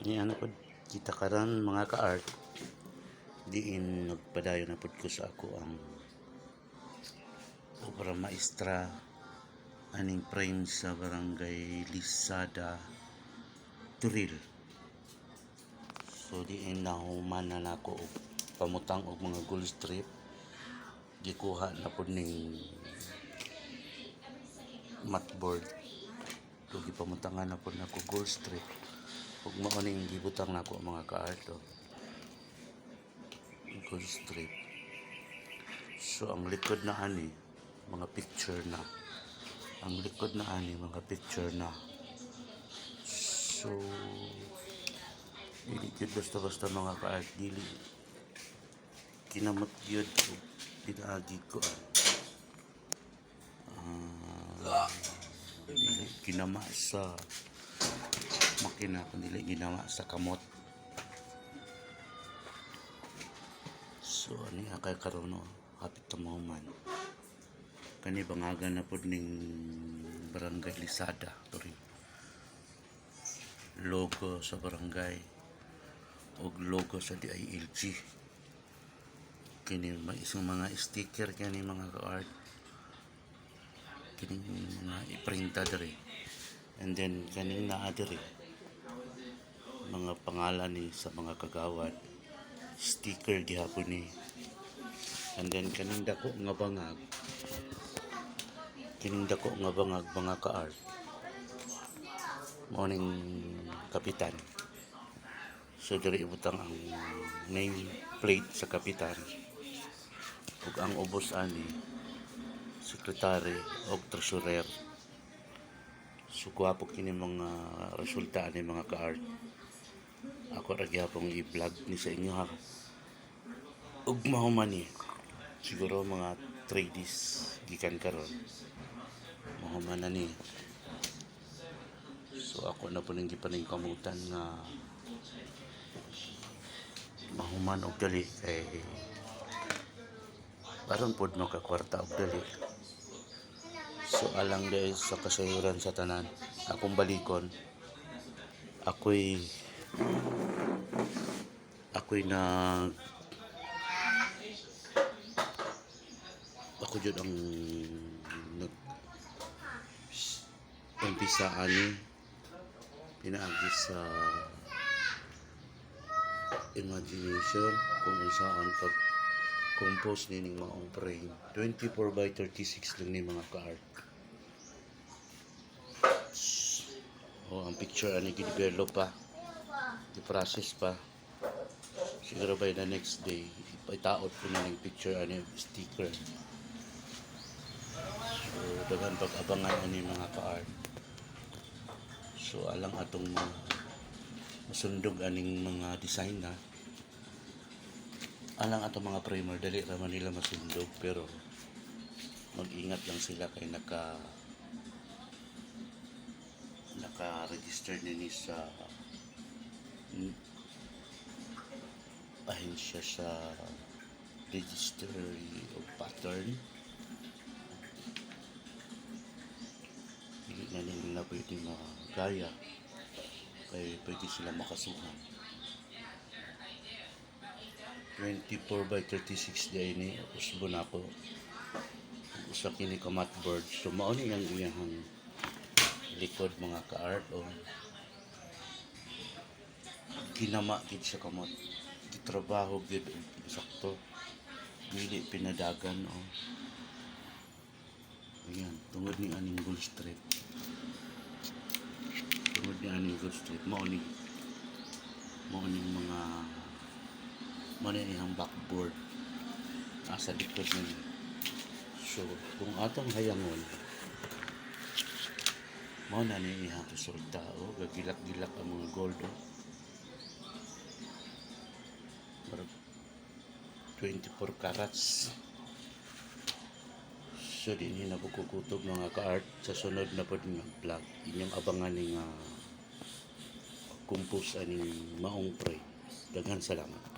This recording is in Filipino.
Ni ano po, kita karon mga ka-art. Diin nagpadayo na pud ko sa ako ang obra maestra aning frame sa barangay Lisada Turil. So diin nahuman na nako og pamutang og mga gold strip. Gikuha na pud ning matboard. So gipamutangan na pud nako gold strip. Ug mao ning gibutang nako ang mga ka-art oh. Gold strip. So ang likod na ani mga picture na. Ang likod na ani mga picture na. So dili gyud basta-basta mga ka-art dili kinamot gyud ko pinaagi ko ah dili kinama sa makina kundi dili ginawa sa kamot. So ani akay karon hapit ta mo man. Kani bangagan na pud ning barangay Lisada Turin logo sa barangay. Og logo sa DILG kini isang mga sticker kani mga ka-art. Kini mga iprinta diri. And then kaning naa diri mga pangalan ni sa mga kagawad. Sticker gihapon ni. And then kaning dako nga bangag. Kining dako nga bangag mga ka-art. Morning kapitan. So diri ibutang ang name plate sa kapitan. Ug ang ubos ani sekretary ug treasurer. So guwapo kini mga resulta ni mga ka-art ako ra gyapon i-vlog ni sa inyo ha? Ug mahuman ni siguro mga 3 days gikan karon. Mahuman na ni. So ako na po nang gipaning kamutan nga mahuman og dali kay karon pod no ka kwarta og dali. So alang dahil sa kasayuran sa tanan akong balikon ako'y ako'y nag ako jud ang nag umpisa ani. Pinaagi sa imagination kung saan pag compose nining maong frame 24 by 36 lang ni mga ka-art. Oh ang picture ani gidevelop pa i-process pa. Siguro by the next day itaot ko na ng picture ani sticker. So daghan pag abangan ani mga ka-art. So alang atong mga masundog aning mga design na alang atong mga primer dali ra man nila masundog pero mag-ingat lang sila kay naka naka-register nini sa ahensya sa registry of pattern. Hindi na nila pwede magaya. Kaya pwede sila makasuhan. 24 by 36 day ni usbo na ako usa kini ka mat board so mao ang iyang likod mga ka-art o ginama gid sa kamot gitrabaho gid sakto. Dili pinadagan o ayan tungod ni aning gold strip tungod ni aning gold strip mao ni mao ni mga mao ni ang backboard. Nasa likod ni. So kung atong hayangon mao na ni ihang resulta o gagilak-gilak ang mga gold o 24 carats. So din na kukutob mga ka-art. Sa sunod na pod nga vlog inyong abangan ni nga compose aning maong pre daghan salamat